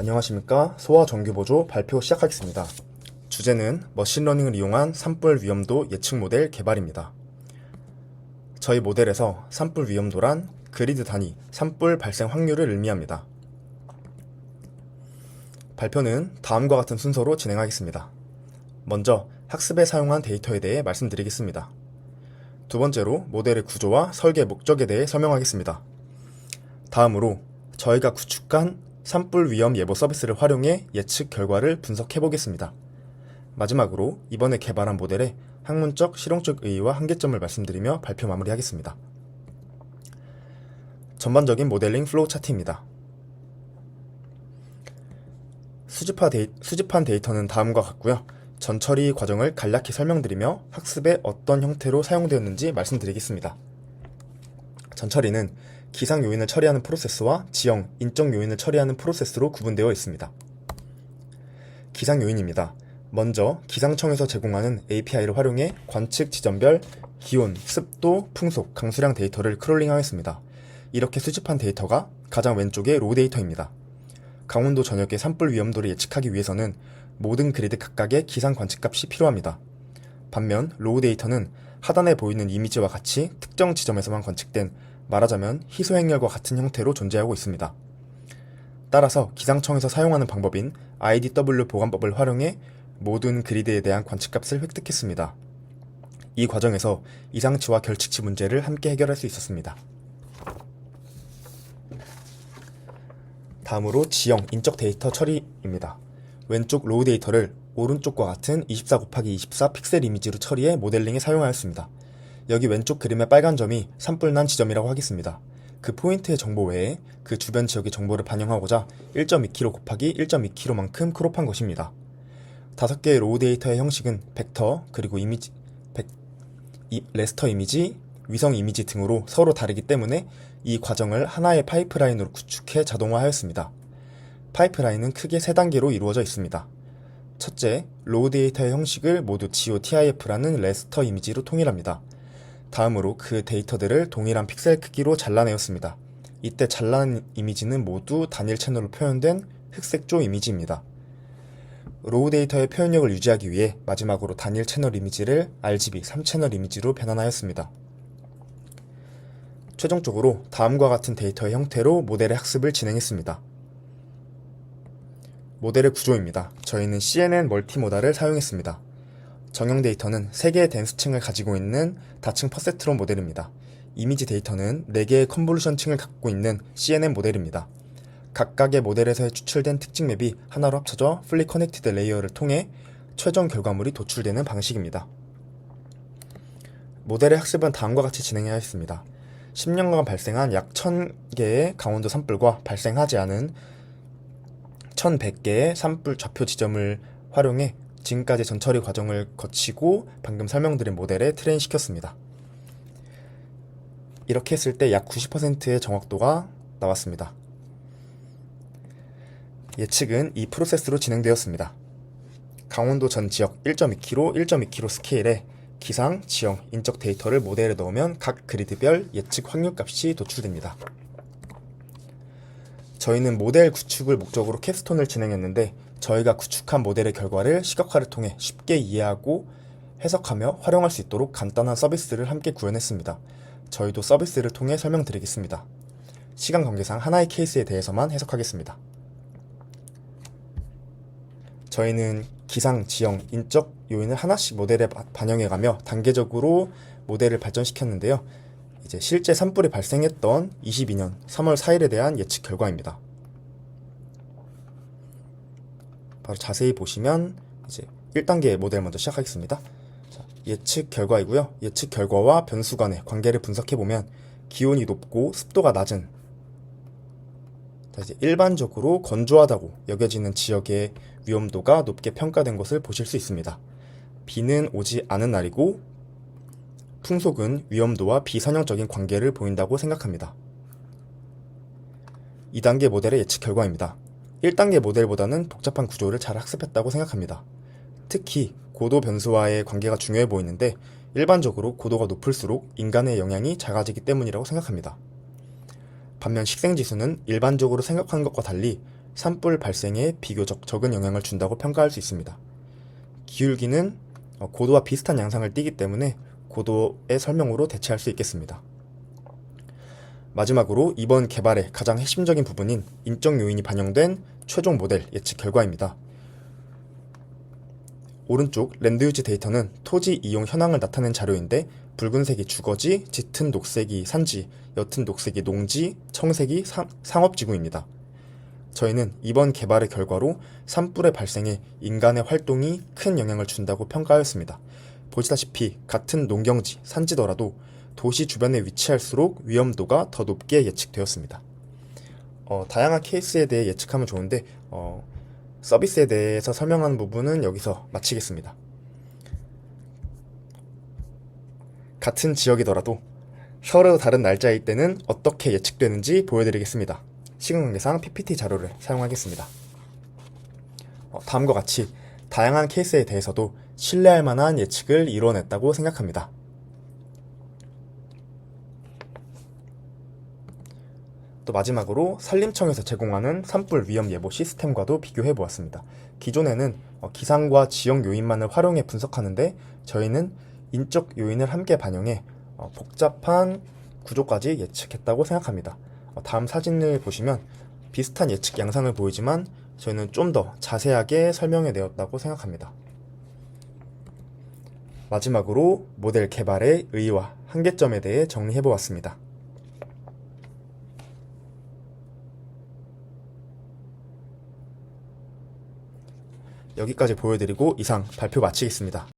안녕하십니까. 소화 정규보조 발표 시작하겠습니다. 주제는 머신러닝을 이용한 산불 위험도 예측 모델 개발입니다. 저희 모델에서 산불 위험도란 그리드 단위 산불 발생 확률을 의미합니다. 발표는 다음과 같은 순서로 진행하겠습니다. 먼저 학습에 사용한 데이터에 대해 말씀드리겠습니다. 두 번째로 모델의 구조와 설계 목적에 대해 설명하겠습니다. 다음으로 저희가 구축한 산불 위험 예보 서비스를 활용해 예측 결과를 분석해 보겠습니다. 마지막으로 이번에 개발한 모델의 학문적, 실용적 의의와 한계점을 말씀드리며 발표 마무리하겠습니다. 전반적인 모델링 플로우 차트입니다. 수집한 데이터는 다음과 같고요. 전 처리 과정을 간략히 설명드리며 학습에 어떤 형태로 사용되었는지 말씀드리겠습니다. 전 처리는 기상 요인을 처리하는 프로세스와 지형, 인적 요인을 처리하는 프로세스로 구분되어 있습니다. 기상 요인입니다. 먼저 기상청에서 제공하는 API를 활용해 관측 지점별 기온, 습도, 풍속, 강수량 데이터를 크롤링하였습니다. 이렇게 수집한 데이터가 가장 왼쪽의 로 데이터입니다. 강원도 전역의 산불 위험도를 예측하기 위해서는 모든 그리드 각각의 기상 관측값이 필요합니다. 반면 로우 데이터는 하단에 보이는 이미지와 같이 특정 지점에서만 관측된 말하자면 희소행렬과 같은 형태로 존재하고 있습니다. 따라서 기상청에서 사용하는 방법인 IDW 보관법을 활용해 모든 그리드에 대한 관측값을 획득했습니다. 이 과정에서 이상치와 결측치 문제를 함께 해결할 수 있었습니다. 다음으로 지형, 인적 데이터 처리입니다. 왼쪽 로우 데이터를 오른쪽과 같은 24 곱하기 24 픽셀 이미지로 처리해 모델링에 사용하였습니다. 여기 왼쪽 그림의 빨간 점이 산불 난 지점이라고 하겠습니다. 그 포인트의 정보 외에 그 주변 지역의 정보를 반영하고자 1.2km 곱하기 1.2km만큼 크롭한 것입니다. 다섯 개의 로우 데이터의 형식은 벡터, 그리고 이미지, 벡, 이, 레스터 이미지, 위성 이미지 등으로 서로 다르기 때문에 이 과정을 하나의 파이프라인으로 구축해 자동화하였습니다. 파이프라인은 크게 세 단계로 이루어져 있습니다. 첫째, 로우 데이터의 형식을 모두 GOTIF라는 레스터 이미지로 통일합니다. 다음으로 그 데이터들을 동일한 픽셀 크기로 잘라내었습니다. 이때 잘라낸 이미지는 모두 단일 채널로 표현된 흑색조 이미지입니다. 로우 데이터의 표현력을 유지하기 위해 마지막으로 단일 채널 이미지를 RGB 3채널 이미지로 변환하였습니다. 최종적으로 다음과 같은 데이터의 형태로 모델의 학습을 진행했습니다. 모델의 구조입니다. 저희는 CNN 멀티모달을 사용했습니다. 정형 데이터는 3개의 댄스층을 가지고 있는 다층 퍼세트론 모델입니다. 이미지 데이터는 4개의 컨볼루션 층을 갖고 있는 CNN 모델입니다. 각각의 모델에서 추출된 특징 맵이 하나로 합쳐져 플리 커넥티드 레이어를 통해 최종 결과물이 도출되는 방식입니다. 모델의 학습은 다음과 같이 진행하였습니다. 10년간 발생한 약 1000개의 강원도 산불과 발생하지 않은 1100개의 산불 좌표 지점을 활용해 지금까지 전처리 과정을 거치고 방금 설명드린 모델에 트레인 시켰습니다. 이렇게 했을 때 약 90%의 정확도가 나왔습니다. 예측은 이 프로세스로 진행되었습니다. 강원도 전 지역 1.2km, 1.2km 스케일에 기상, 지형, 인적 데이터를 모델에 넣으면 각 그리드별 예측 확률값이 도출됩니다. 저희는 모델 구축을 목적으로 캡스톤을 진행했는데 저희가 구축한 모델의 결과를 시각화를 통해 쉽게 이해하고 해석하며 활용할 수 있도록 간단한 서비스를 함께 구현했습니다. 저희도 서비스를 통해 설명드리겠습니다. 시간 관계상 하나의 케이스에 대해서만 해석하겠습니다. 저희는 기상, 지형, 인적 요인을 하나씩 모델에 바- 반영해가며 단계적으로 모델을 발전시켰는데요. 이제 실제 산불이 발생했던 22년 3월 4일에 대한 예측 결과입니다. 바로 자세히 보시면 이제 1단계 모델 먼저 시작하겠습니다. 자, 예측 결과이고요. 예측 결과와 변수 간의 관계를 분석해 보면 기온이 높고 습도가 낮은 자, 이제 일반적으로 건조하다고 여겨지는 지역의 위험도가 높게 평가된 것을 보실 수 있습니다. 비는 오지 않은 날이고 풍속은 위험도와 비선형적인 관계를 보인다고 생각합니다. 2단계 모델의 예측 결과입니다. 1단계 모델보다는 복잡한 구조를 잘 학습했다고 생각합니다. 특히 고도 변수와의 관계가 중요해 보이는데 일반적으로 고도가 높을수록 인간의 영향이 작아지기 때문이라고 생각합니다. 반면 식생지수는 일반적으로 생각하는 것과 달리 산불 발생에 비교적 적은 영향을 준다고 평가할 수 있습니다. 기울기는 어, 고도와 비슷한 양상을 띠기 때문에 고도의 설명으로 대체할 수 있겠습니다. 마지막으로 이번 개발의 가장 핵심적인 부분인 인적 요인이 반영된 최종 모델 예측 결과입니다. 오른쪽 랜드 유지 데이터는 토지 이용 현황을 나타낸 자료인데 붉은색이 주거지, 짙은 녹색이 산지, 옅은 녹색이 농지, 청색이 상, 상업지구입니다. 저희는 이번 개발의 결과로 산불의 발생에 인간의 활동이 큰 영향을 준다고 평가하였습니다. 보시다시피 같은 농경지, 산지더라도 도시 주변에 위치할수록 위험도가 더 높게 예측되었습니다. 어, 다양한 케이스에 대해 예측하면 좋은데 어, 서비스에 대해서 설명하는 부분은 여기서 마치겠습니다. 같은 지역이더라도 서로 다른 날짜일 때는 어떻게 예측되는지 보여드리겠습니다. 시간 관계상 PPT 자료를 사용하겠습니다. 어, 다음과 같이 다양한 케이스에 대해서도 신뢰할 만한 예측을 이뤄냈다고 생각합니다. 또 마지막으로 산림청에서 제공하는 산불 위험 예보 시스템과도 비교해 보았습니다. 기존에는 어, 기상과 지역 요인만을 활용해 분석하는데 저희는 인적 요인을 함께 반영해 어, 복잡한 구조까지 예측했다고 생각합니다. 어, 다음 사진을 보시면 비슷한 예측 양상을 보이지만 저희는 좀 더 자세하게 설명해 내었다고 생각합니다. 마지막으로 모델 개발의 의의와 한계점에 대해 정리해 보았습니다. 여기까지 보여드리고 이상 발표 마치겠습니다.